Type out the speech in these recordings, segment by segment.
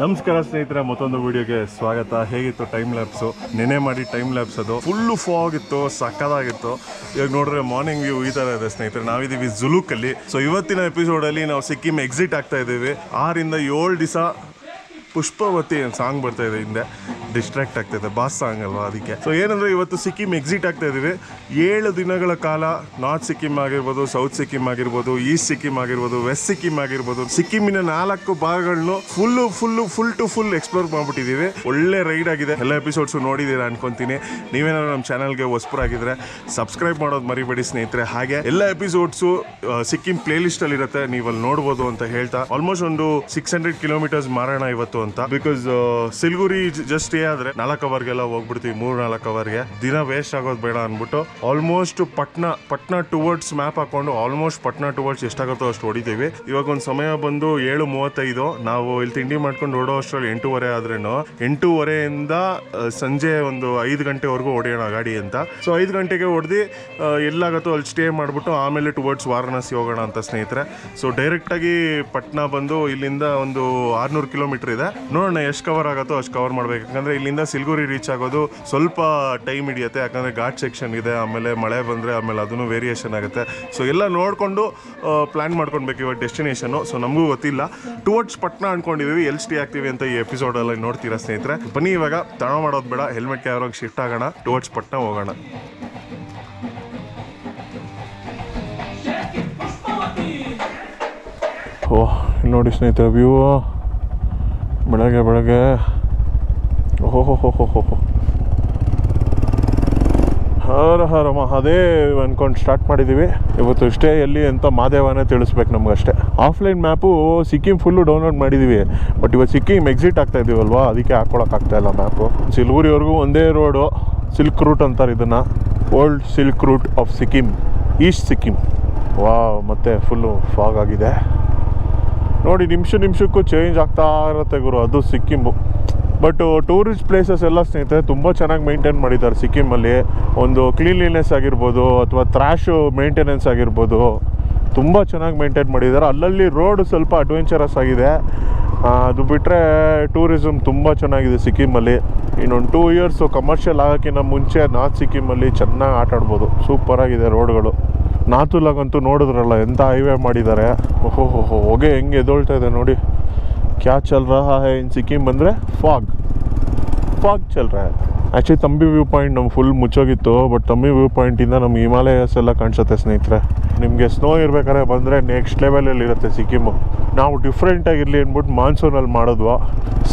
ನಮಸ್ಕಾರ ಸ್ನೇಹಿತರೆ, ಮತ್ತೊಂದು ವಿಡಿಯೋಗೆ ಸ್ವಾಗತ. ಹೇಗಿತ್ತು ಟೈಮ್ ಲ್ಯಾಬ್ಸು ನೆನೆ ಮಾಡಿ ಟೈಮ್ ಲ್ಯಾಬ್ಸ್ ಅದು. ಫುಲ್ಲು ಫಾಗ್ ಇತ್ತು ಸಕ್ಕದಾಗಿತ್ತು. ಇವಾಗ ನೋಡಿದ್ರೆ ಮಾರ್ನಿಂಗ್ ವ್ಯೂ ಈ ಥರ ಇದೆ ಸ್ನೇಹಿತರೆ. ನಾವಿದ್ದೀವಿ ಜುಲುಕಲ್ಲಿ ಸೊ ಇವತ್ತಿನ ಎಪಿಸೋಡಲ್ಲಿ ನಾವು ಸಿಕ್ಕಿಂ ಎಕ್ಸಿಟ್ ಆಗ್ತಾ ಇದ್ದೀವಿ. ಆರಿಂದ ಏಳು ದಿವಸ ಪುಷ್ಪವತಿ ಸಾಂಗ್ ಬರ್ತಾ ಇದೆ ಹಿಂದೆ. ಡಿಸ್ಟ್ರಾಕ್ಟ್ ಆಗ್ತಾ ಬಾಸ್ ಸಾಂಗ್ ಅಲ್ವಾ ಅದಕ್ಕೆ? ಸೊ ಏನಂದ್ರೆ ಇವತ್ತು ಸಿಕ್ಕಿಂ ಎಕ್ಸಿಟ್ ಆಗ್ತಾ ಇದೀವಿ ಏಳು ದಿನಗಳ ಕಾಲ ನಾರ್ತ್ ಸಿಕ್ಕಿಂ ಆಗಿರ್ಬೋದು ಸೌತ್ ಸಿಕ್ಕಿಂ ಆಗಿರ್ಬೋದು ಈಸ್ಟ್ ಸಿಕ್ಕಿಂ ಆಗಿರ್ಬೋದು ವೆಸ್ಟ್ ಸಿಕ್ಕಿಂ ಆಗಿರ್ಬೋದು ಸಿಕ್ಕಿಮಿನ ನಾಲ್ಕು ಭಾಗಗಳನ್ನು full full full to full explore ಮಾಡ್ಬಿಟ್ಟಿದೀವಿ ಒಳ್ಳೆ ರೈಡ್ ಆಗಿದೆ. ಎಲ್ಲ ಎಪಿಸೋಡ್ಸು ನೋಡಿದ್ದೀರಾ ಅನ್ಕೊಂತೀನಿ. ನೀವೇನಾದ್ರು ನಮ್ಮ ಚಾನಲ್ಗೆ ಹೊಸಪರಾಗಿದ್ರೆ ಸಬ್ಸ್ಕ್ರೈಬ್ ಮಾಡೋದು ಮರಿಬೇಡಿ ಸ್ನೇಹಿತರೆ. ಹಾಗೆ ಎಲ್ಲ ಎಪಿಸೋಡ್ಸು ಸಿಕ್ಕಿಂ ಪ್ಲೇ ಲಿಸ್ಟ್ ಅಲ್ಲಿ ಇರುತ್ತೆ. ನೀವು ಅಲ್ಲಿ ನೋಡ್ಬೋದು ಅಂತ ಹೇಳ್ತಾ. ಆಲ್ಮೋಸ್ಟ್ ಒಂದು ಸಿಕ್ಸ್ ಹಂಡ್ರೆಡ್ ಕಿಲೋಮೀಟರ್ಸ್ ಮಾರೋಣ ಇವತ್ತು ಅಂತ. ಬಿಕಾಸ್ ಸಿಲ್ಗುರಿ ಜಸ್ಟ್ ಸ್ಟೇ ಆದ್ರೆ ನಾಲ್ಕು ಅವರ್ಗೆಲ್ಲ ಹೋಗ್ಬಿಡ್ತೀವಿ, ಮೂರ್ ನಾಲ್ಕು ಅವರ್ಗೆ. ದಿನ ವೇಸ್ಟ್ ಆಗೋದು ಬೇಡ ಅನ್ಬಿಟ್ಟು almost Patna Patna towards map ಹಾಕೊಂಡು ಆಲ್ಮೋಸ್ಟ್ ಪಟ್ನಾ ಟುವರ್ಡ್ಸ್ ಎಷ್ಟಾಗುತ್ತೋ ಅಷ್ಟು ಹೊಡಿತೀವಿ. ಇವಾಗ ಒಂದು ಸಮಯ ಬಂದು ಏಳು ಮೂವತ್ತೈದು, ನಾವು ಇಲ್ಲಿ ತಿಂಡಿ ಮಾಡ್ಕೊಂಡು ಓಡೋ ಅಷ್ಟರಲ್ಲಿ ಎಂಟೂವರೆ ಆದ್ರೂ ಎಂಟೂವರೆಯಿಂದ ಸಂಜೆ ಒಂದು ಐದು ಗಂಟೆವರೆಗೂ ಹೊಡೆಯೋಣ ಗಾಡಿ ಅಂತ. ಸೊ ಐದು ಗಂಟೆಗೆ ಹೊಡೆದು ಎಲ್ಲಾಗತ್ತೋ ಅಲ್ಲಿ ಸ್ಟೇ ಮಾಡಿಬಿಟ್ಟು ಆಮೇಲೆ ಟುವರ್ಡ್ಸ್ ವಾರಣಾಸಿ ಹೋಗೋಣ ಅಂತ ಸ್ನೇಹಿತರೆ. ಸೊ ಡೈರೆಕ್ಟಾಗಿ ಪಟ್ನಾ ಬಂದು ಇಲ್ಲಿಂದ ಒಂದು ಆರ್ನೂರು ಕಿಲೋಮೀಟರ್ ಇದೆ. ನೋಡೋಣ ಎಷ್ಟು ಕವರ್ ಆಗುತ್ತೋ ಅಷ್ಟು ಕವರ್ ಮಾಡ್ಬೇಕು. ಯಾಕಂದ್ರೆ ಇಲ್ಲಿಂದ ಸಿಲ್ಗುರಿ ರೀಚ್ ಆಗೋದು ಸ್ವಲ್ಪ ಟೈಮ್ ಹಿಡಿಯುತ್ತೆ. ಯಾಕಂದ್ರೆ ಘಾಟ್ ಸೆಕ್ಷನ್ ಇದೆ, ಆಮೇಲೆ ಮಳೆ ಬಂದರೆ ಆಮೇಲೆ ಅದನ್ನು ವೇರಿಯೇಷನ್ ಆಗುತ್ತೆ. ಸೊ ಎಲ್ಲ ನೋಡಿಕೊಂಡು ಪ್ಲ್ಯಾನ್ ಮಾಡ್ಕೊಳ್ಬೇಕು ಇವಾಗ ಡೆಸ್ಟಿನೇಷನು ಸೊ ನಮಗೂ ಗೊತ್ತಿಲ್ಲ. ಟುವರ್ಡ್ಸ್ ಪಟ್ನಾ ಅನ್ಕೊಂಡಿದೀವಿ. ಎಲ್ಲಿ ಸ್ಟೇ ಆಗ್ತೀವಿ ಅಂತ ಈ ಎಪಿಸೋಡಲ್ಲಿ ನೋಡ್ತೀರಾ ಸ್ನೇಹಿತರೆ? ಬನ್ನಿ ಇವಾಗ ತಣ ಮಾಡೋದು ಬೇಡ. ಹೆಲ್ಮೆಟ್ ಕ್ಯಾಮ್ರಾಗ ಶಿಫ್ಟ್ ಆಗೋಣ. ಟುವರ್ಡ್ಸ್ ಪಟ್ನಾ ಹೋಗೋಣ. ಓಹ್, ನೋಡಿ ಸ್ನೇಹಿತರೆ ವ್ಯೂ ಬೆಳಗ್ಗೆ ಬೆಳಗ್ಗೆ. ಹರ ಹರ ಮಹಾದೇವ್ ಅಂದ್ಕೊಂಡು ಸ್ಟಾರ್ಟ್ ಮಾಡಿದ್ದೀವಿ ಇವತ್ತು ಇಷ್ಟೇ ಎಲ್ಲಿ ಅಂತ ಮಾದೇವನೇ ತಿಳಿಸ್ಬೇಕು ನಮಗಷ್ಟೇ. Offline map Sikkim full download ಮಾಡಿದ್ದೀವಿ ಬಟ್ ಇವತ್ತು ಸಿಕ್ಕಿಂ ಎಕ್ಸಿಟ್ ಆಗ್ತಾ ಇದೀವಲ್ವಾ? ಅದಕ್ಕೆ ಹಾಕೊಳಕ್ಕಾಗ್ತಾ ಇಲ್ಲ ಮ್ಯಾಪು ಸಿಲ್ಗುರಿವರೆಗೂ ಒಂದೇ ರೋಡು ಸಿಲ್ಕ್ ರೂಟ್ ಅಂತಾರೆ ಇದನ್ನು. Old silk route of Sikkim east Sikkim ವಾ ಮತ್ತೆ ಫುಲ್ಲು ಫಾಗ್ ಆಗಿದೆ. ನೋಡಿ ನಿಮಿಷ ನಿಮಿಷಕ್ಕೂ ಚೇಂಜ್ ಆಗ್ತಾ ಇರುತ್ತೆ ಗುರು. ಅದು ಸಿಕ್ಕಿಮು ಬಟ್ ಟೂರಿಸ್ಟ್ ಪ್ಲೇಸಸ್ ಎಲ್ಲ ಸ್ನೇಹಿತರೆ ತುಂಬ ಚೆನ್ನಾಗಿ ಮೇಂಟೈನ್ ಮಾಡಿದ್ದಾರೆ ಸಿಕ್ಕಿಮಲ್ಲಿ. ಒಂದು ಕ್ಲೀನ್ಲಿನೆಸ್ ಆಗಿರ್ಬೋದು ಅಥವಾ ಥ್ರಾಶು ಮೇಂಟೆನೆನ್ಸ್ ಆಗಿರ್ಬೋದು. ತುಂಬ ಚೆನ್ನಾಗಿ ಮೇಂಟೈನ್ ಮಾಡಿದ್ದಾರೆ. ಅಲ್ಲಲ್ಲಿ ರೋಡ್ ಸ್ವಲ್ಪ ಅಡ್ವೆಂಚರಸ್ ಆಗಿದೆ. ಅದು ಬಿಟ್ಟರೆ ಟೂರಿಸಮ್ ತುಂಬ ಚೆನ್ನಾಗಿದೆ ಸಿಕ್ಕಿಮಲ್ಲಿ. ಇನ್ನೊಂದು ಟೂ ಇಯರ್ಸು ಕಮರ್ಷಿಯಲ್ ಆಗೋಕ್ಕಿಂತ ಮುಂಚೆ ನಾರ್ತ್ ಸಿಕ್ಕಿಮಲ್ಲಿ ಚೆನ್ನಾಗಿ ಆಟ ಆಡ್ಬೋದು. ಸೂಪರಾಗಿದೆ ರೋಡ್ಗಳು ನಾತುಲಾಗಂತೂ ನೋಡಿದ್ರಲ್ಲ ಎಂಥ ಹೈವೇ ಮಾಡಿದ್ದಾರೆ. ಓಹೋ ಹೊಗೆ ಹೆಂಗೆ ಎದೊಳ್ತಾ ಇದೆ ನೋಡಿ. ಕ್ಯಾ ಚಲ್ ರಹಾ ಹೈ ಇನ್ ಸಿಕ್ಕಿಂ ಬಂದರೆ ಫಾಗ್ ಫಾಗ್ ಚಲ್ ರಹಾ ಆ್ಯಕ್ಚುಲಿ ತಂಬಿ ವ್ಯೂ ಪಾಯಿಂಟ್ ನಮ್ಮ ಫುಲ್ ಮುಚ್ಚೋಗಿತ್ತು ಬಟ್ ತಂಬಿ ವ್ಯೂ ಪಾಯಿಂಟಿಂದ ನಮ್ಮ ಹಿಮಾಲಯಸ್ ಎಲ್ಲ ಕಾಣಿಸುತ್ತೆ ಸ್ನೇಹಿತರೆ. ನಿಮಗೆ ಸ್ನೋ ಇರಬೇಕಾದ್ರೆ ಬಂದರೆ ನೆಕ್ಸ್ಟ್ ಲೆವೆಲಲ್ಲಿ ಇರುತ್ತೆ ಸಿಕ್ಕಿಮು ನಾವು ಡಿಫ್ರೆಂಟಾಗಿರಲಿ ಅಂದ್ಬಿಟ್ಟು ಮಾನ್ಸೂನಲ್ಲಿ ಮಾಡಿದ್ವ.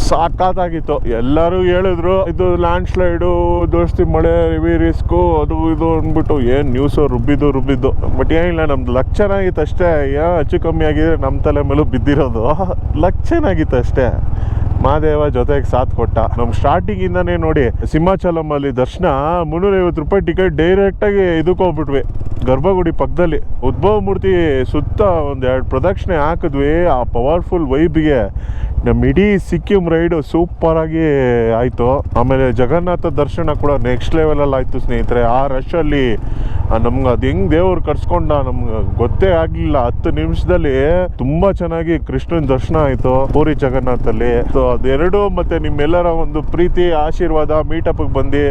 ಸಾಕಾದಾಗಿತ್ತು ಎಲ್ಲರೂ ಹೇಳಿದ್ರು, ಇದು ಲ್ಯಾಂಡ್ ಸ್ಲೈಡು ದೋಸ್ತಿ ಮಳೆ ರಿವಿ ರಿಸ್ಕು ಅದು ಇದು ಅಂದ್ಬಿಟ್ಟು. ಏನು ನ್ಯೂಸು ರುಬ್ಬಿದ್ದು ರುಬ್ಬಿದ್ದು. ಬಟ್ ಏನಿಲ್ಲ ನಮ್ದು ಲಕ್ ಚೆನ್ನಾಗಿತ್ತು ಅಷ್ಟೇ. ಯಾ, ಅಚ್ಚು ಕಮ್ಮಿ ಆಗಿದ್ರೆ ನಮ್ಮ ತಲೆ ಮೇಲೂ ಬಿದ್ದಿರೋದು. ಲಕ್ ಚೆನ್ನಾಗಿತ್ತು ಅಷ್ಟೇ. ಮಹಾದೇವ ಜೊತೆಗೆ ಸಾಥ್ ಕೊಟ್ಟ. ನಮ್ ಸ್ಟಾರ್ಟಿಂಗ್ ಇಂದಾನೇ ನೋಡಿ ಸಿಂಹಾಚಲಂ ಅಲ್ಲಿ ದರ್ಶನ ಮುನ್ನೂರೈವತ್ತು ರೂಪಾಯಿ ಟಿಕೆಟ್ ಡೈರೆಕ್ಟ್ ಆಗಿ ಇದಕ್ಕೆ ಹೋಗ್ಬಿಟ್ವಿ. ಗರ್ಭಗುಡಿ ಪಕ್ಕದಲ್ಲಿ ಉದ್ಭವ ಮೂರ್ತಿ ಸುತ್ತ ಒಂದು ಎರಡು ಪ್ರದಕ್ಷಿಣೆ ಹಾಕಿದ್ವಿ. ಆ ಪವರ್ಫುಲ್ ವೈಬ್ಗೆ ನಮ್ಮ ಇಡೀ ಸಿಕ್ಕಿಂ ರೈಡು ಸೂಪರಾಗಿ ಆಯ್ತು. ಆಮೇಲೆ ಜಗನ್ನಾಥ ದರ್ಶನ ಕೂಡ ನೆಕ್ಸ್ಟ್ ಲೆವೆಲಲ್ಲಿ ಆಯ್ತು ಸ್ನೇಹಿತರೆ. ಆ ರಶ್ ಅಲ್ಲಿ ನಮ್ಗೆ ಅದು ಹೆಂಗ್ ದೇವ್ರು ಕರ್ಸ್ಕೊಂಡ ನಮ್ಗೆ ಗೊತ್ತೇ ಆಗಲಿಲ್ಲ. ಹತ್ತು ನಿಮಿಷದಲ್ಲಿ ತುಂಬಾ ಚೆನ್ನಾಗಿ ಕೃಷ್ಣನ ದರ್ಶನ ಆಯ್ತು ಪೂರಿ ಜಗನ್ನಾಥಲ್ಲಿ. ಸೊ ಅದೆರಡು ಮತ್ತೆ ನಿಮ್ಮೆಲ್ಲರ ಒಂದು ಪ್ರೀತಿ, ಆಶೀರ್ವಾದ ಮೀಟಪ್ಗೆ ಬಂದು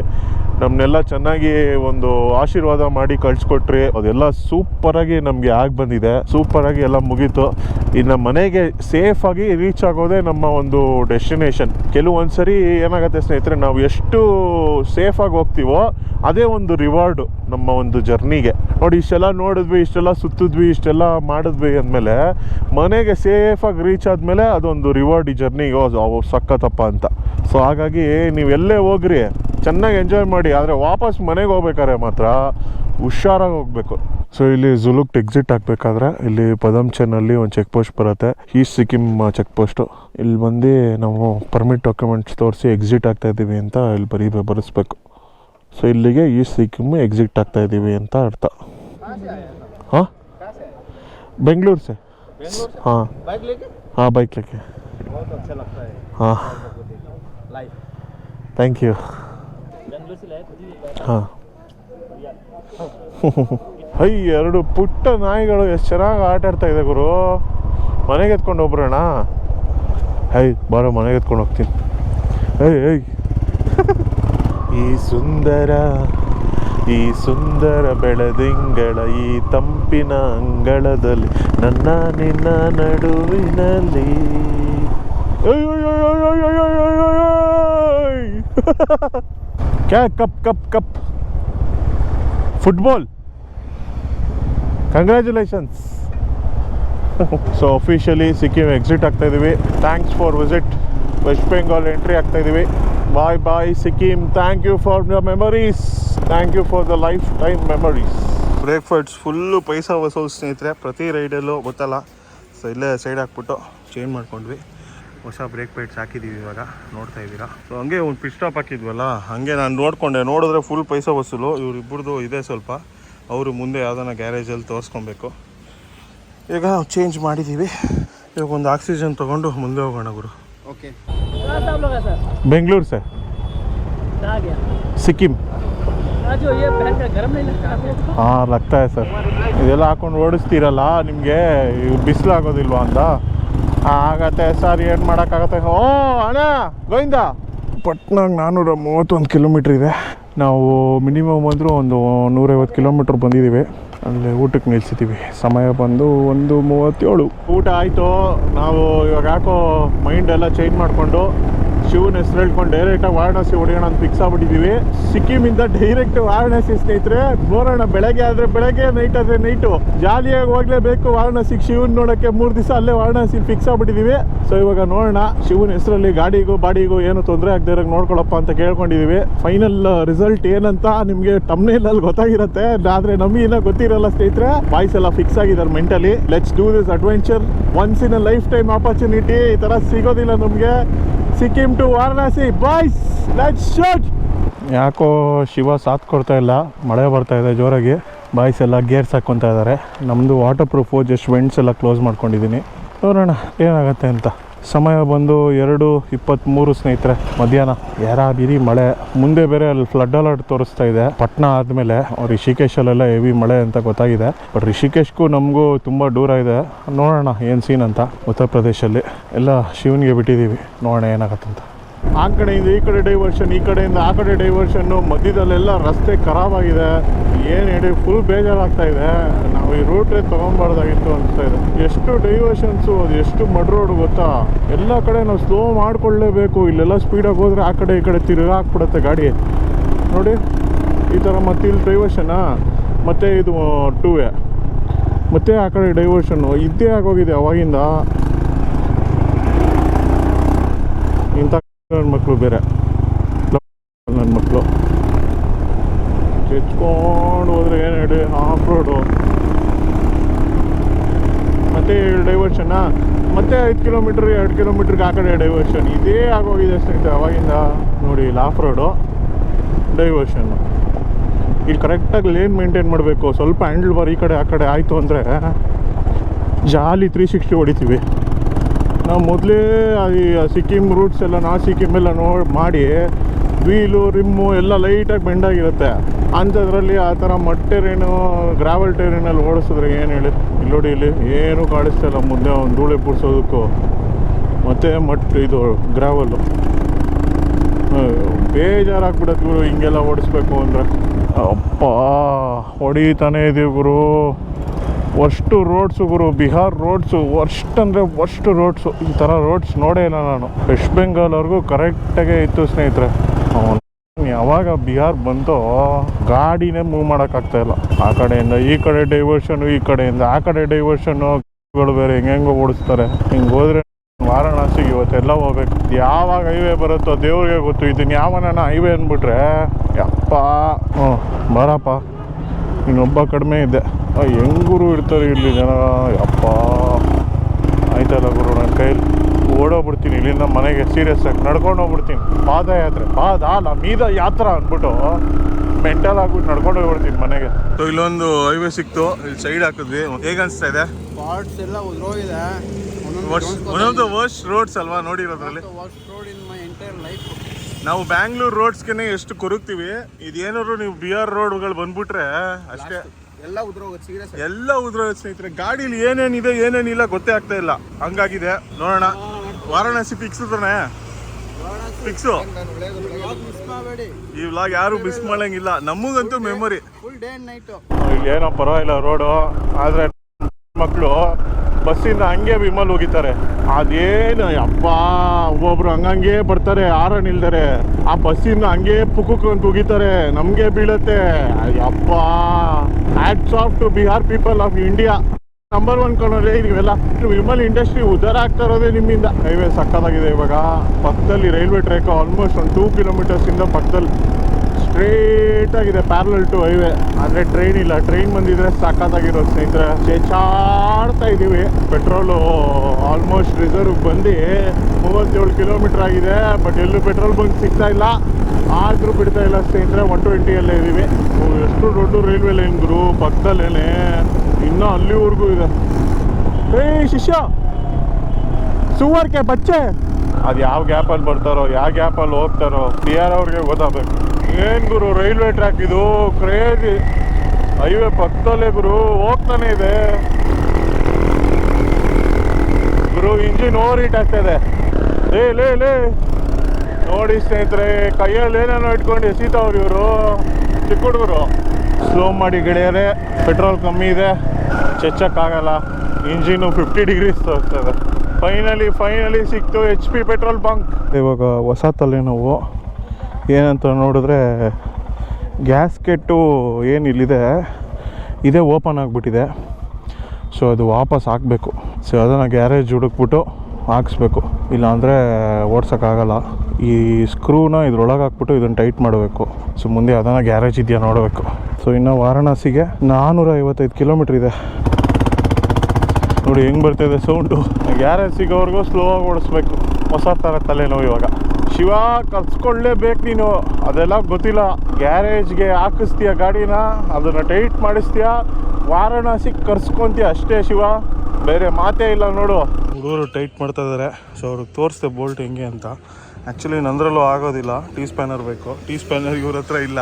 ನಮ್ನೆಲ್ಲ ಚೆನ್ನಾಗಿ ಒಂದು ಆಶೀರ್ವಾದ ಮಾಡಿ ಕಳ್ಸಿಕೊಟ್ರಿ. ಅದೆಲ್ಲ ಆಗಿ ನಮ್ಗೆ ಆಗಿ ಬಂದಿದೆ. ಸೂಪರ್ ಆಗಿ ಎಲ್ಲ ಮುಗೀತು. ಇನ್ನು ಮನೆಗೆ ಸೇಫ್ ಆಗಿ ರೀಚ್ ಆಗೋದೇ ನಮ್ಮ ಒಂದು ಡೆಸ್ಟಿನೇಷನ್ ಕೆಲವೊಂದ್ಸರಿ ಏನಾಗುತ್ತೆ ಸ್ನೇಹಿತರೆ, ನಾವು ಎಷ್ಟು ಸೇಫ್ ಆಗಿ ಹೋಗ್ತೀವೋ ಅದೇ ಒಂದು ರಿವಾರ್ಡು ನಮ್ಮ ಒಂದು ಜರ್ನಿಗೆ ನೋಡಿ, ಇಷ್ಟೆಲ್ಲ ನೋಡಿದ್ವಿ, ಇಷ್ಟೆಲ್ಲ ಸುತ್ತಿದ್ವಿ, ಇಷ್ಟೆಲ್ಲ ಮಾಡಿದ್ವಿ ಅಂದಮೇಲೆ ಮನೆಗೆ ಸೇಫಾಗಿ ರೀಚ್ ಆದಮೇಲೆ ಅದೊಂದು ರಿವಾರ್ಡ್ ಈ ಜರ್ನಿಗೆ ಸಕ್ಕತ್ತಪ್ಪ ಅಂತ. ಸೊ ಹಾಗಾಗಿ ನೀವೆಲ್ಲೇ ಹೋಗ್ರಿ. ಚೆನ್ನಾಗಿ ಎಂಜಾಯ್ ಮಾಡಿ ಆದರೆ ವಾಪಸ್ ಮನೆಗೆ ಹೋಗ್ಬೇಕಾದ್ರೆ ಮಾತ್ರ ಹುಷಾರಾಗಿ ಹೋಗಬೇಕು. ಸೊ ಇಲ್ಲಿ ಜುಲುಕ್ ಎಕ್ಸಿಟ್ ಆಗಬೇಕಾದ್ರೆ ಇಲ್ಲಿ ಪದಂಚನಲ್ಲಿ ಒಂದು ಚೆಕ್ ಪೋಸ್ಟ್ ಬರುತ್ತೆ. ಈಸ್ಟ್ ಸಿಕ್ಕಿಮ್ ಚೆಕ್ ಪೋಸ್ಟು ಇಲ್ಲಿ ಬಂದು ನಾವು ಪರ್ಮಿಟ್ ಡಾಕ್ಯುಮೆಂಟ್ಸ್ ತೋರಿಸಿ ಎಕ್ಸಿಟ್ ಆಗ್ತಾ ಇದ್ದೀವಿ ಅಂತ ಇಲ್ಲಿ ಬರೀ ಬರೆಸ್ಬೇಕು ಸೊ ಇಲ್ಲಿಗೆ ಈ ಸಿಕ್ಕಿಂ ಎಕ್ಸಿಟ್ ಆಗ್ತಾ ಇದ್ದೀವಿ ಅಂತ ಅರ್ಥ. ಹಾಂ? ಬೆಂಗಳೂರು ಸರ್. ಹಾಂ. ಹಾಂ ಬೈಕ್ಲಿಕ್ಕೆ. ಹಾಂ. ಥ್ಯಾಂಕ್ ಯು ಹಾಂ. ಅಯ್ಯ ಎರಡು ಪುಟ್ಟ ನಾಯಿಗಳು ಎಷ್ಟು ಚೆನ್ನಾಗಿ ಆಟ ಆಡ್ತಾ ಇದೆ ಗುರು. ಮನೆಗೆ ಎತ್ಕೊಂಡು ಹೋಗ್ಬಿಡೋಣ. ಹೈ ಬಾರ ಮನೆಗೆ ಎತ್ಕೊಂಡು ಹೋಗ್ತೀನಿ. ಅಯ್ಯ ಅಯ್ಯ ಈ ಸುಂದರ ಈ ಸುಂದರ ಬೆಳದಿಂಗಳ ಈ ತಂಪಿನ ಅಂಗಳದಲ್ಲಿ ನನ್ನ ನಿನ್ನ ನಡುವಿನಲ್ಲಿ. ಏಯ್, ಏಯ್, cup cup cup? Football congratulations so officially Sikkim exit ಆಗ್ತಾ ಇದೀವಿ. Thanks for visit West Bengal entry ಆಗ್ತಾ ಇದೀವಿ. Bye bye Sikkim thank you for the memories thank you for the lifetime memories breakfast full ಪೈಸಾ ವಸೂಲ್ ಸ್ನೇಹಿತರೆ. ಪ್ರತಿ ರೈಡಲ್ಲೂ ಗೊತ್ತಲ್ಲ. So ಇಲ್ಲೇ side ಹಾಕ್ಬಿಟ್ಟು ಚೇಂಜ್ ಮಾಡ್ಕೊಂಡ್ವಿ. ಹೊಸ ಬ್ರೇಕ್ ಪೈಟ್ಸ್ ಹಾಕಿದ್ದೀವಿ ಇವಾಗ ನೋಡ್ತಾ ಇದ್ದೀರಾ? ಸೊ ಹಂಗೆ ಒಂದು ಪಿಟ್ ಸ್ಟಾಪ್ ಹಾಕಿದ್ವಲ್ಲ ಹಾಗೆ ನಾನು ನೋಡಿಕೊಂಡೆ. ನೋಡಿದ್ರೆ ಫುಲ್ ಪೈಸಾ ವಸೂಲು. ಇವರಿಬ್ಬರದು ಇದೆ ಸ್ವಲ್ಪ. ಅವರು ಮುಂದೆ ಯಾವ್ದಾನ ಗ್ಯಾರೇಜಲ್ಲಿ ತೋರಿಸ್ಕೊಬೇಕು. ಈಗ ನಾವು ಚೇಂಜ್ ಮಾಡಿದ್ದೀವಿ ಇವಾಗ ಒಂದು ಆಕ್ಸಿಜನ್ ತೊಗೊಂಡು ಮುಂದೆ ಹೋಗೋಣ ಗುರು. Okay Bengaluru sir. ಸಿಕ್ಕಿಂ. ಹಾಂ ಲಗ್ತಾ ಸರ್. ಇದೆಲ್ಲ ಹಾಕೊಂಡು ಓಡಿಸ್ತೀರಲ್ಲ ನಿಮಗೆ ಬಿಸಿಲಾಗೋದಿಲ್ವಾ ಅಂತ. ಆಗತ್ತೆ ಸರ್ ಏನು ಮಾಡೋಕ್ಕಾಗತ್ತೆ? ಓ ಅಣ್ಣ ಗೋವಿಂದ. ಪಟ್ನಾಗ ನಾನ್ನೂರ ಮೂವತ್ತೊಂದು ಕಿಲೋಮೀಟ್ರ್ ಇದೆ. ನಾವು ಮಿನಿಮಮ್ ಅಂದರೂ ಒಂದು ನೂರೈವತ್ತು ಕಿಲೋಮೀಟ್ರ್ ಬಂದಿದ್ದೀವಿ. ಅಲ್ಲಿ ಊಟಕ್ಕೆ ನಿಲ್ಸಿದ್ದೀವಿ. ಸಮಯ ಬಂದು ಒಂದು ಮೂವತ್ತೇಳು. ಊಟ ಆಯಿತು. ನಾವು ಇವಾಗ ಯಾಕೋ ಮೈಂಡ್ ಎಲ್ಲ ಚೇಂಜ್ ಮಾಡಿಕೊಂಡು ಶಿವನ ಹೆಸರು ಹೇಳ್ಕೊಂಡು ಡೈರೆಕ್ಟಾಗಿ ವಾರಣಾಸಿ ಹೊಡೆಯೋಣ ಅಂತ ಫಿಕ್ಸ್ ಆಗ್ಬಿಟ್ಟಿದ್ದೀವಿ ಸಿಕ್ಕಿಮಿಂದ ಡೈರೆಕ್ಟ್ ವಾರಣಾಸಿ ಸ್ನೇಹಿತರೆ ನೋಡೋಣ ಬೆಳಗ್ಗೆ ಆದರೆ ಬೆಳಗ್ಗೆ ನೈಟ್ ಆದರೆ ನೈಟು ಜಾಲಿಯಾಗಿ ಹೋಗ್ಲೇಬೇಕು ವಾರಣಾಸಿಗೆ. ಶಿವನ್ ನೋಡೋಕ್ಕೆ ಮೂರು ದಿವಸ ಅಲ್ಲೇ ವಾರಣಾಸಿ ಫಿಕ್ಸ್ ಆಗ್ಬಿಟ್ಟಿದ್ದೀವಿ ಸೊ ಇವಾಗ ನೋಡೋಣ ಶಿವನ ಹೆಸರಲ್ಲಿ ಗಾಡಿಗೂ, ಬಾಡಿಗೂ ಏನು ತೊಂದರೆ ಆಗದೆ ಇರೋ ನೋಡ್ಕೊಳಪ್ಪ ಅಂತ ಕೇಳ್ಕೊಂಡಿದ್ದೀವಿ ಫೈನಲ್ ರಿಸಲ್ಟ್ ಏನಂತ ನಿಮಗೆ ತಮ್ಮನೇಲಲ್ಲಿ ಗೊತ್ತಾಗಿರುತ್ತೆ. ಆದರೆ ನಮಗೆ ಇನ್ನೂ ಗೊತ್ತಿರಲ್ಲ ಸ್ನೇಹಿತರೆ. ಬಾಯ್ಸ್ ಎಲ್ಲ ಫಿಕ್ಸ್ ಆಗಿದ್ದಾರೆ mentally let's do this adventure once in a lifetime opportunity ಈ ಥರ ಸಿಗೋದಿಲ್ಲ ನಮಗೆ. Sikkim to Varanasi boys let's shoot ಯಾಕೋ ಶಿವ ಸಾಥ್ ಕೊಡ್ತಾ ಇಲ್ಲ, ಮಳೆ ಬರ್ತಾ ಇದೆ ಜೋರಾಗಿ. ಬಾಯ್ಸ್ ಎಲ್ಲ ಗೇರ್ಸ್ ಹಾಕ್ಕೊತಾ ಇದ್ದಾರೆ ನಮ್ಮದು ವಾಟರ್ ಪ್ರೂಫು ಜಸ್ಟ್ ವೆಂಟ್ಸ್ ಎಲ್ಲ ಕ್ಲೋಸ್ ಮಾಡ್ಕೊಂಡಿದ್ದೀನಿ ನೋಡೋಣ ಏನಾಗುತ್ತೆ ಅಂತ. ಸಮಯ ಬಂದು ಎರಡು ಇಪ್ಪತ್ತ್ಮೂರು ಸ್ನೇಹಿತರೆ, ಮಧ್ಯಾಹ್ನ. ಯಾರಾಬಿರಿ ಮಳೆ. ಮುಂದೆ ಬೇರೆ ಅಲ್ಲಿ ಫ್ಲಡ್ ಅಲರ್ಟ್ ತೋರಿಸ್ತಾ ಇದೆ. ಪಟ್ನಾ ಆದಮೇಲೆ ರಿಷಿಕೇಶಲ್ಲೆಲ್ಲ ಹೆವಿ ಮಳೆ ಅಂತ ಗೊತ್ತಾಗಿದೆ. ಬಟ್ ರಿಷಿಕೇಶ್ಗೂ ನಮಗೂ ತುಂಬ ದೂರ ಇದೆ. ನೋಡೋಣ ಏನು ಸೀನ್ ಅಂತ ಉತ್ತರ ಪ್ರದೇಶಲ್ಲಿ. ಎಲ್ಲ ಶಿವನಿಗೆ ಬಿಟ್ಟಿದ್ದೀವಿ. ನೋಡೋಣ ಏನಾಗತ್ತಂತ ಆ ಕಡೆಯಿಂದ ಈ ಕಡೆ ಡೈವರ್ಷನ್ ಈ ಕಡೆಯಿಂದ ಆ ಕಡೆ ಡೈವರ್ಷನ್ನು ಮಧ್ಯದಲ್ಲೆಲ್ಲ ರಸ್ತೆ ಖರಾಬ್ ಆಗಿದೆ. ಏನು ಹೇಳಿ ಫುಲ್ ಬೇಜಾರಾಗ್ತಾ ಇದೆ. ನಾವು ಈ ರೂಟ್ರೇ ತೊಗೊಬಾರ್ದಾಗಿತ್ತು ಅನಿಸ್ತಾ ಇದೆ. ಎಷ್ಟು ಡೈವರ್ಷನ್ಸು ಅದು ಎಷ್ಟು ಮಡ್ ರೋಡ್ ಗೊತ್ತಾ? ಎಲ್ಲ ಕಡೆ ನಾವು ಸ್ಲೋ ಮಾಡ್ಕೊಳ್ಳೇಬೇಕು. ಇಲ್ಲೆಲ್ಲ ಸ್ಪೀಡಾಗಿ ಹೋದರೆ ಆ ಕಡೆ ಈ ಕಡೆ ತಿರುಗಾ ಹಾಕ್ಬಿಡುತ್ತೆ ಗಾಡಿ. ನೋಡಿ, ಈ ಥರ ಮತ್ತೆ ಇಲ್ಲಿ ಡೈವರ್ಷನಾ ಮತ್ತು ಇದು ಟೂ ವೇ ಮತ್ತೆ ಆ ಕಡೆ ಡೈವರ್ಷನ್ನು ಇದ್ದೇ ಆಗೋಗಿದೆ ಅವಾಗಿಂದ. ಇಂಥ ನನ್ನ ಮಕ್ಕಳು ಬೇರೆ. ನನ್ನ ಮಕ್ಕಳು ಚೆಚ್ಕೊಂಡು ಹೋದ್ರೆ ಏನು ಹೇಳಿ? ಆಫ್ ರೋಡು ಮತ್ತೆ ಡೈವರ್ಷನ್ನ ಮತ್ತೆ ಐದು ಕಿಲೋಮೀಟ್ರ್ ಎರಡು ಕಿಲೋಮೀಟ್ರಿಗೆ ಆ ಕಡೆ ಡೈವರ್ಷನ್ ಇದೇ ಆಗೋಗಿದೆ ಸ್ನೇಹಿತರೆ, ಅವಾಗಿಂದ. ನೋಡಿ, ಇಲ್ಲಿ ಆಫ್ ರೋಡು ಡೈವರ್ಷನ್ ಇಲ್ಲಿ ಕರೆಕ್ಟಾಗಿ ಲೇನ್ ಮೇಂಟೈನ್ ಮಾಡಬೇಕು. ಸ್ವಲ್ಪ ಹ್ಯಾಂಡಲ್ ಬಾರ್ ಈ ಕಡೆ, ಆ ಕಡೆ ಆಯಿತು ಅಂದರೆ ಜಾಲಿ ತ್ರೀ ಸಿಕ್ಸ್ಟಿ ಹೊಡಿತೀವಿ. ನಾವು ಮೊದಲೇ ಸಿಕ್ಕಿಂ ರೂಟ್ಸ್ ಎಲ್ಲ ನಾ ಸಿಕ್ಕಿಂ ಎಲ್ಲ ನೋಡಿ, ಮಾಡಿ ವೀಲು, ರಿಮ್ಮು ಎಲ್ಲ ಲೈಟಾಗಿ ಬೆಂಡಾಗಿರುತ್ತೆ. ಅಂಥದ್ರಲ್ಲಿ ಆ ಥರ ಮಟ್ಟೆರೇನು ಗ್ರಾವೆಲ್ ಟೆರೇನಲ್ಲಿ ಓಡಿಸಿದ್ರೆ ಏನು ಹೇಳಿ? ಇಲ್ಲಿ ನೋಡಿ, ಇಲ್ಲಿ ಏನೂ ಕಾಣಿಸ್ತಾ ಮುಂದೆ ಒಂದು ಧೂಳೆ ಪುಡ್ಸೋದಕ್ಕೂ ಮತ್ತು ಮಟ್ ಇದು ಗ್ರಾವಲ್ಲು ಬೇಜಾರಾಗ್ಬಿಡತ್ತೆ ಗುರು, ಹಿಂಗೆಲ್ಲ ಓಡಿಸ್ಬೇಕು ಅಂದರೆ. ಅಪ್ಪ, ಹೊಡಿತಾನೆ ಇದೀವಿ ಗುರು. ವರ್ಷ್ಟು ರೋಡ್ಸು ಗುರು, ಬಿಹಾರ್ ರೋಡ್ಸು ವರ್ಸ್ಟ್ ಅಂದರೆ ವರ್ಸ್ಟ್ ರೋಡ್ಸು ಈ ಥರ ರೋಡ್ಸ್ ನೋಡೇ ಇಲ್ಲ ನಾನು. ವೆಸ್ಟ್ ಬೆಂಗಾಲ್ವರೆಗೂ ಕರೆಕ್ಟಾಗೇ ಇತ್ತು ಸ್ನೇಹಿತರೆ. ಯಾವಾಗ ಬಿಹಾರ್ ಬಂತೋ ಗಾಡಿನೇ ಮೂವ್ ಮಾಡೋಕ್ಕಾಗ್ತಾ ಇಲ್ಲ. ಆ ಕಡೆಯಿಂದ ಈ ಕಡೆ ಡೈವರ್ಷನು ಈ ಕಡೆಯಿಂದ ಆ ಕಡೆ ಡೈವರ್ಷನ್ಗಳು ಬೇರೆ ಹೆಂಗೆ ಓಡಿಸ್ತಾರೆ. ಹಿಂಗೆ ಹೋದ್ರೆ ವಾರಾಣಸಿಗೆ ಇವತ್ತೆಲ್ಲ ಹೋಗ್ಬೇಕು. ಯಾವಾಗ ಹೈವೇ ಬರುತ್ತೋ ದೇವ್ರಿಗೆ ಗೊತ್ತು. ಇದನ್ನ ಯಾವನ ಹೈವೇ ಅಂದ್ಬಿಟ್ರೆ ಯಪ್ಪ ಹ್ಞೂ ಬರಪ್ಪ. ಇನ್ನೊಬ್ಬ ಕಡಿಮೆ ಇದ್ದೆ ಆ, ಹೆಂಗ್ ಇರ್ತಾರೆ ಇಲ್ಲಿ ಜನ? ಯಪ್ಪ. ಆಯ್ತಲ್ಲ ಗುರು ನನ್ನ ಕೈಯಲ್ಲಿ. ಓಡೋಗ್ಬಿಡ್ತೀನಿ ಇಲ್ಲಿಂದ ಮನೆಗೆ ಸೀರಿಯಸ್ ಆಗಿ ನಡ್ಕೊಂಡು ಹೋಗ್ಬಿಡ್ತೀನಿ. ಪಾದಯಾತ್ರೆ ಪಾದ ಅಲ್ಲ ಮೀದ ಯಾತ್ರ ಅಂದ್ಬಿಟ್ಟು ಮೆಂಟಲ್ ಆಗ್ಬಿಟ್ಟು ನಡ್ಕೊಂಡು ಹೋಗ್ಬಿಡ್ತೀನಿ ಮನೆಗೆ. ಸೊ ಇಲ್ಲೊಂದು ಹೈವೇ ಸಿಕ್ತು ಇಲ್ಲಿ ಸೈಡ್ ಹಾಕಿದ್ವಿ. ಹೇಗೆ ಅನಿಸ್ತಾ ಇದೆ? ಪಾರ್ಟ್ಸ್ ಎಲ್ಲ ಉದ್ರೋಗಿದೆ. ಒಂದೊಂದು ವರ್ಸ್ಟ್ ರೋಡ್ಸ್ ಅಲ್ವಾ ನೋಡಿರೋದ್ರಲ್ಲಿ road in my entire life ನಾವು ಬ್ಯಾಂಗ್ಳೂರ್ ರೋಡ್ಸ್ಗೆ ಎಷ್ಟು ಕೊರುಗ್ತೀವಿ ಇದೇನಾದ್ರು ನೀವು ಬಿ ಆರ್ ರೋಡ್ಗಳು ಬಂದ್ಬಿಟ್ರೆ ಅಷ್ಟೇ. ಎಲ್ಲ ಉದ್ರೋಗ ಎಲ್ಲ ಉದ್ರೋಗ ಸ್ನೇಹಿತರೆ ಗಾಡೀಲಿ ಏನೇನಿದೆ ಏನೇನಿಲ್ಲ ಗೊತ್ತೇ ಆಗ್ತಾ ಇಲ್ಲ. ಹಂಗಾಗಿದೆ ನೋಡೋಣ. ವಾರಾಣಸಿ ಫಿಕ್ಸ್ ತಾನೆ ಫಿಕ್ಸು ಈ ವ್ಲಾಗ್ ಯಾರು ಮಿಸ್ ಮಾಡಂಗಿಲ್ಲ ನಮಗಂತೂ memory full day and night ಇಲ್ಲಿ ಏನೋ ಪರವಾಗಿಲ್ಲ ರೋಡು. ಆದರೆ ಮಕ್ಕಳು ಬಸ್ಸಿಂದ ಹಂಗೆ ವಿಮಲ್ ಹೋಗಿತಾರೆ ಅದೇನು ಅಪ್ಪ ಒಬ್ಬೊಬ್ರು ಹಂಗಂಗೆ ಬರ್ತಾರೆ ಆರ ನಿಲ್ದಾರೆ? ಆ ಬಸ್ಸಿಂದ ಹಂಗೆ ಪುಕ್ಕುಕ್ ಅಂತ ಹೋಗಿತಾರೆ ನಮಗೆ ಬೀಳತ್ತೆ. ಅಪ್ಪ hats off to Bihar people of India number one ಕಣೋರೆ ಇವೆಲ್ಲ ವಿಮಲ್ ಇಂಡಸ್ಟ್ರಿ ಉದ್ದಾರ ಆಗ್ತಾ ಇರೋದೇ ನಿಮ್ಮಿಂದ. ಹೈವೇ ಸಕ್ಕತ್ತಾಗಿದೆ ಇವಾಗ. ಪಕ್ಕದಲ್ಲಿ ರೈಲ್ವೆ ಟ್ರ್ಯಾಕ್ ಆಲ್ಮೋಸ್ಟ್ ಒಂದು ಟೂ ಕಿಲೋಮೀಟರ್ಸಿಂದ ಪಕ್ಕದಲ್ಲಿ. ಸ್ಟ್ರೇಟ್ ಆಗಿದೆ ಪ್ಯಾರಲಲ್ ಟು ಹೈವೇ ಆದರೆ ಟ್ರೈನ್ ಇಲ್ಲ. ಟ್ರೈನ್ ಬಂದಿದ್ರೆ ಸಾಕಾಗಿರೋ ಸ್ನೇಹಿತರೆ. ಚೇಚಾಡ್ತಾ ಇದ್ದೀವಿ ಪೆಟ್ರೋಲು ಆಲ್ಮೋಸ್ಟ್ ರಿಸರ್ವ್ ಬಂದು ಮೂವತ್ತೇಳು ಕಿಲೋಮೀಟರ್ ಆಗಿದೆ. ಬಟ್ ಎಲ್ಲೂ ಪೆಟ್ರೋಲ್ ಬಂಕ್ ಸಿಗ್ತಾ ಇಲ್ಲ. ಆದರೂ ಬಿಡ್ತಾ ಇಲ್ಲ ಸ್ನೇಹಿತರೆ. ಒನ್ ಟ್ವೆಂಟಿಯಲ್ಲೇ ಇದ್ದೀವಿ ಓ, ಎಷ್ಟು ದೊಡ್ಡ ರೈಲ್ವೆ ಲೈನ್ ಗುರು. ಪಕ್ಕದಲ್ಲೇನೆ ಇನ್ನೂ ಅಲ್ಲಿವರೆಗೂ ಇದೆ. ಏ ಶಿಷ್ಯ! ಸುವರ್ಕೆ ಬಚ್ಚೆ! ಅದು ಯಾವ ಗ್ಯಾಪಲ್ಲಿ ಬರ್ತಾರೋ ಯಾವ ಗ್ಯಾಪಲ್ಲಿ ಹೋಗ್ತಾರೋ ಪಿ ಆರ್ ಅವ್ರಿಗೆ ಗೊತ್ತಾಗಬೇಕು. ಏನು ಗುರು, ರೈಲ್ವೆ ಟ್ರ್ಯಾಕ್ ಇದು? ಕ್ರೇಜಿ ಹೈವೇ ಪಕ್ಕದಲ್ಲೇ ಗುರು, ಹೋಗ್ತಾನೆ ಇದೆ. ಗುರು ಇಂಜಿನ್ ಓವರ್ ಹೀಟ್ ಆಗ್ತಾ ಇದೆ. ಲೇ ಲೇ ಲೇ. ನೋಡಿ ಸ್ನೇಹಿತರೆ, ಕೈಯಲ್ಲಿ ಏನೇನೋ ಇಟ್ಕೊಂಡು ಎಸಿತಾವ್ರಿ ಇವರು. ಚಿಕ್ಕ ಹುಡುಗರು. ಸ್ಲೋ ಮಾಡಿ ಗೆಳೆಯರೆ ಪೆಟ್ರೋಲ್ ಕಮ್ಮಿ ಇದೆ. ಚೆಚ್ಚಕ್ಕಾಗಲ್ಲ. ಇಂಜಿನು ಫಿಫ್ಟಿ ಡಿಗ್ರೀಸ್ ತೋರಿಸ್ತದೆ ಫೈನಲಿ ಫೈನಲಿ ಸಿಕ್ತು ಎಚ್ ಪಿ ಪೆಟ್ರೋಲ್ ಬಂಕ್ ಇವಾಗ ಹೊಸ ತಲೆನೋವು ಏನಂತ ನೋಡಿದ್ರೆ ಗ್ಯಾಸ್ಕೆಟ್ಟು ಏನು ಇಲ್ಲಿದೆ, ಇದೇ ಓಪನ್ ಆಗಿಬಿಟ್ಟಿದೆ. ಸೊ ಅದು ವಾಪಸ್ ಹಾಕಬೇಕು. ಸೊ ಅದನ್ನು ಗ್ಯಾರೇಜ್ ಹುಡುಕ್ಬಿಟ್ಟು ಹಾಕ್ಸ್ಬೇಕು. ಇಲ್ಲಾಂದರೆ ಓಡ್ಸೋಕ್ಕಾಗಲ್ಲ. ಈ ಸ್ಕ್ರೂನ ಇದ್ರೊಳಗೆ ಹಾಕ್ಬಿಟ್ಟು ಇದನ್ನು ಟೈಟ್ ಮಾಡಬೇಕು. ಸೊ ಮುಂದೆ ಅದನ್ನು ಗ್ಯಾರೇಜ್ ಇದೆಯಾ ನೋಡಬೇಕು. ಸೊ ಇನ್ನು ವಾರಣಾಸಿಗೆ ನಾನ್ನೂರ ಐವತ್ತೈದು ಕಿಲೋಮೀಟ್ರ್ ಇದೆ. ನೋಡಿ, ಹೆಂಗೆ ಬರ್ತಾಯಿದೆ ಸೌಂಡು ಗ್ಯಾರೇಜ್ ಸಿಗೋವರೆಗೂ ಸ್ಲೋ ಆಗಿ ಓಡಿಸ್ಬೇಕು. ಹೊಸ ಥರ ತಲೆನೋವು ಇವಾಗ. ಶಿವ ಕರ್ಸ್ಕೊಳ್ಳೇಬೇಕು ನೀನು. ಅದೆಲ್ಲ ಗೊತ್ತಿಲ್ಲ. ಗ್ಯಾರೇಜ್ಗೆ ಹಾಕಿಸ್ತೀಯ ಗಾಡಿನ, ಅದನ್ನು ಟೈಟ್ ಮಾಡಿಸ್ತೀಯ. ವಾರಣಾಸಿ ಕರ್ಸ್ಕೊಂತೀಯ ಅಷ್ಟೇ ಶಿವ. ಬೇರೆ ಮಾತೇ ಇಲ್ಲ ನೋಡು. ಹುಡುಗರು ಟೈಟ್ ಮಾಡ್ತಾ ಇದ್ದಾರೆ ಸೊ ಅವ್ರಿಗೆ ತೋರಿಸ್ದೆ ಬೋಲ್ಟ್ ಹೆಂಗೆ ಅಂತ. ಆ್ಯಕ್ಚುಲಿ ನಂದ್ರಲ್ಲೂ ಆಗೋದಿಲ್ಲ. ಟೀ ಸ್ಪ್ಯಾನರ್ ಬೇಕು. ಟೀ ಸ್ಪ್ಯಾನರ್ ಇವ್ರ ಹತ್ರ ಇಲ್ಲ.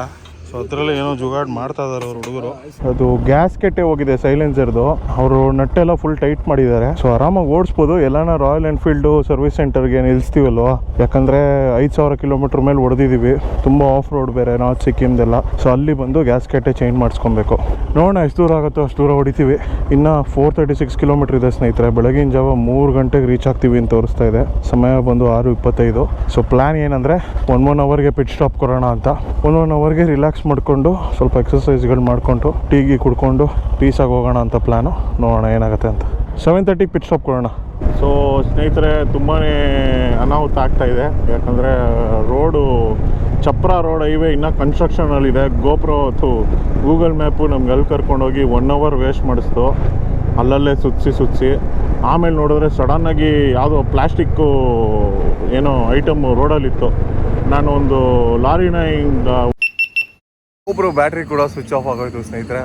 ಸೊ ಅದರಲ್ಲಿ ಏನೋ ಜುಗಾಡ್ ಮಾಡ್ತಾ ಇದಾರೆ ಅವ್ರ ಹುಡುಗರು. ಅದು ಗ್ಯಾಸ್ ಕೆಟ್ಟೆ ಹೋಗಿದೆ ಸೈಲೆನ್ಸರ್ದು ಅವರು ನಟ್ಟೆಲ್ಲ ಫುಲ್ ಟೈಟ್ ಮಾಡಿದ್ದಾರೆ. ಸೊ ಆರಾಮಾಗಿ ಓಡಿಸ್ಬೋದು. ಎಲ್ಲಾನ ರಾಯಲ್ ಎನ್ಫೀಲ್ಡು ಸರ್ವಿಸ್ ಸೆಂಟರ್ಗೆ ನಿಲ್ಲಿಸ್ತೀವಲ್ವ ಯಾಕಂದರೆ ಐದು ಸಾವಿರ ಕಿಲೋಮೀಟ್ರ್ ಮೇಲೆ ಹೊಡೆದಿದ್ದೀವಿ ತುಂಬ ಆಫ್ ರೋಡ್ ಬೇರೆ ನಾರ್ತ್ ಸಿಕ್ಕಿಮ್ದೆಲ್ಲ. ಸೊ ಅಲ್ಲಿ ಬಂದು ಗ್ಯಾಸ್ ಕೆಟ್ಟೆ ಚೇಂಜ್ ಮಾಡಿಸ್ಕೊಬೇಕು. ನೋಡೋಣ ಎಷ್ಟು ದೂರ ಆಗುತ್ತೋ ಅಷ್ಟು ದೂರ ಹೊಡಿತೀವಿ. ಇನ್ನ ಫೋರ್ ತರ್ಟಿ ಸಿಕ್ಸ್ ಕಿಲೋಮೀಟ್ರ್ ಇದೆ ಸ್ನೇಹಿತರೆ. ಬೆಳಗಿನ ಜಾವ ಮೂರು ಗಂಟೆಗೆ ರೀಚ್ ಆಗ್ತೀವಿ ಅಂತ ತೋರಿಸ್ತಾ ಇದೆ. ಸಮಯ ಬಂದು ಆರು ಇಪ್ಪತ್ತೈದು. ಸೊ ಪ್ಲ್ಯಾನ್ ಏನಂದರೆ ಒನ್ ಒನ್ ಅವರ್ಗೆ ಪಿಟ್ ಸ್ಟಾಪ್ ಕೊಡೋಣ ಅಂತ. ಒನ್ ಒನ್ ಅವರ್ಗೆ ರಿಲ್ಯಾಕ್ಸ್ ಮಾಡಿಕೊಂಡು ಸ್ವಲ್ಪ ಎಕ್ಸಸೈಸ್ಗಳು ಮಾಡಿಕೊಂಡು ಟೀಗೆ ಕುಡ್ಕೊಂಡು ಪೀಸಾಗಿ ಹೋಗೋಣ ಅಂತ ಪ್ಲ್ಯಾನು ನೋಡೋಣ ಏನಾಗುತ್ತೆ ಅಂತ. ಸೆವೆನ್ ತರ್ಟಿಗೆ ಪಿಟ್ ಸ್ಟಾಪ್ ಕೊಡೋಣ. ಸೊ ಸ್ನೇಹಿತರೆ ತುಂಬಾ ಅನಾಹುತ ಆಗ್ತಾ ಇದೆ. ಯಾಕಂದರೆ, ರೋಡು, ಚಪ್ರ ರೋಡ್ ಹೈವೇ ಇನ್ನೂ ಕನ್ಸ್ಟ್ರಕ್ಷನಲ್ಲಿದೆ ಗೋಪ್ರೋ ಅಥವಾ ಗೂಗಲ್ ಮ್ಯಾಪು ನಮ್ಗೆ ಅಲ್ಲಿ ಕರ್ಕೊಂಡೋಗಿ ಒನ್ ಅವರ್ ವೇಸ್ಟ್ ಮಾಡಿಸ್ತು ಅಲ್ಲಲ್ಲೇ ಸುತ್ತಿಸಿ ಸುತ್ತಿಸಿ ಆಮೇಲೆ ನೋಡಿದ್ರೆ ಸಡನ್ನಾಗಿ ಯಾವುದೋ ಪ್ಲಾಸ್ಟಿಕ್ಕು ಏನೋ ಐಟಮ್ ರೋಡಲ್ಲಿತ್ತು. ನಾನು ಒಂದು ಲಾರಿನ ಹಿಂಗೆ ಒಬ್ಬರು ಬ್ಯಾಟ್ರಿ ಕೂಡ ಸ್ವಿಚ್ ಆಫ್ ಆಗೋಯ್ತು ಸ್ನೇಹಿತರೆ.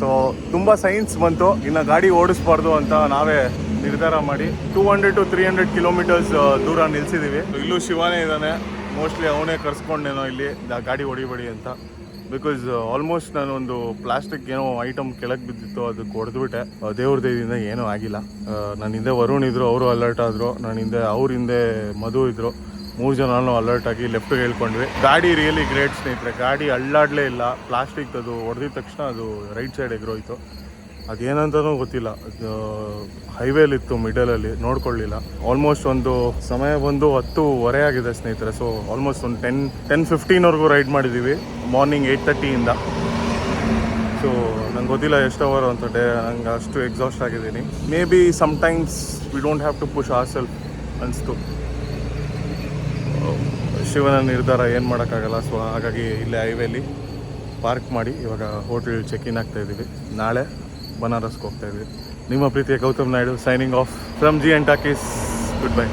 ಸೊ ತುಂಬ ಸೈನ್ಸ್ ಬಂತು. ಇನ್ನು ಗಾಡಿ ಓಡಿಸ್ಬಾರ್ದು ಅಂತ ನಾವೇ ನಿರ್ಧಾರ ಮಾಡಿ two hundred to three hundred kilometres ದೂರ ನಿಲ್ಸಿದ್ದೀವಿ ಇಲ್ಲೂ ಶಿವಾನೇ ಇದ್ದಾನೆ ಮೋಸ್ಟ್ಲಿ ಅವನೇ ಕರ್ಸ್ಕೊಂಡೇನೋ ಇಲ್ಲಿ. ಗಾಡಿ ಹೊಡಿಬೇಡಿ ಅಂತ. ಬಿಕಾಸ್ ಆಲ್ಮೋಸ್ಟ್ ನಾನು ಒಂದು ಪ್ಲಾಸ್ಟಿಕ್ ಏನೋ ಐಟಮ್ ಕೆಳಗೆ ಬಿದ್ದಿತ್ತು. ಅದಕ್ಕೆ ಹೊಡೆದ್ಬಿಟ್ಟೆ. ದೇವ್ರ ದೇವಿಯಿಂದ ಏನೂ ಆಗಿಲ್ಲ. ನನ್ನ ಹಿಂದೆ ವರುಣ್ ಇದ್ರು, ಅವರು ಅಲರ್ಟ್ ಆದರು. ನನ್ನ ಹಿಂದೆ, ಅವ್ರ ಹಿಂದೆ ಮಧು ಇದ್ರು. ಮೂರು ಜನನೂ ಅಲರ್ಟ್ ಆಗಿ ಲೆಫ್ಟ್ ಹೇಳ್ಕೊಂಡ್ವಿ. ಗಾಡಿ ರಿಯಲಿ ಗ್ರೇಟ್ ಸ್ನೇಹಿತರೆ, ಗಾಡಿ ಅಳ್ಳಾಡಲೇ ಇಲ್ಲ. ಪ್ಲಾಸ್ಟಿಕ್ ಅದು ಹೊಡೆದಿದ ತಕ್ಷಣ ಅದು ರೈಟ್ ಸೈಡ್ ಎಗ್ರೋಯ್ತು. ಅದೇನಂತನೂ ಗೊತ್ತಿಲ್ಲ. ಹೈವೇಲಿತ್ತು ಮಿಡಲಲ್ಲಿ ನೋಡ್ಕೊಳ್ಳಿಲ್ಲ. ಆಲ್ಮೋಸ್ಟ್ ಒಂದು ಸಮಯ ಬಂದು ಹತ್ತುವರೆ ಆಗಿದೆ ಸ್ನೇಹಿತರೆ. ಸೊ ಆಲ್ಮೋಸ್ಟ್ ಒಂದು ಟೆನ್ ಟೆನ್ ಫಿಫ್ಟೀನ್ವರೆಗೂ ರೈಡ್ ಮಾಡಿದ್ದೀವಿ ಮಾರ್ನಿಂಗ್ ಏಯ್ಟ್ ತರ್ಟಿಯಿಂದ ಸೊ ನಂಗೆ ಗೊತ್ತಿಲ್ಲ ಎಷ್ಟು ಅವರ್ ಅಂತ, ಡೇ, ನಂಗೆ ಅಷ್ಟು ಎಕ್ಸಾಸ್ಟ್ ಆಗಿದ್ದೀನಿ. May be sometimes we don't have to push our self ಅನಿಸ್ತು. ಶಿವನ ನಿರ್ಧಾರ ಏನು ಮಾಡೋಕ್ಕಾಗಲ್ಲ. ಸೊ ಹಾಗಾಗಿ ಇಲ್ಲಿ ಹೈವೇಲಿ ಪಾರ್ಕ್ ಮಾಡಿ ಇವಾಗ ಹೋಟೆಲ್ ಚೆಕ್ ಇನ್ ಆಗ್ತಾ ಇದ್ದೀವಿ. ನಾಳೆ ಬನಾರಸ್ಗೆ ಹೋಗ್ತಾ ಇದ್ದೀವಿ. ನಿಮ್ಮ ಪ್ರೀತಿಯ Gautam Naidu signing off from G and Talkies good bye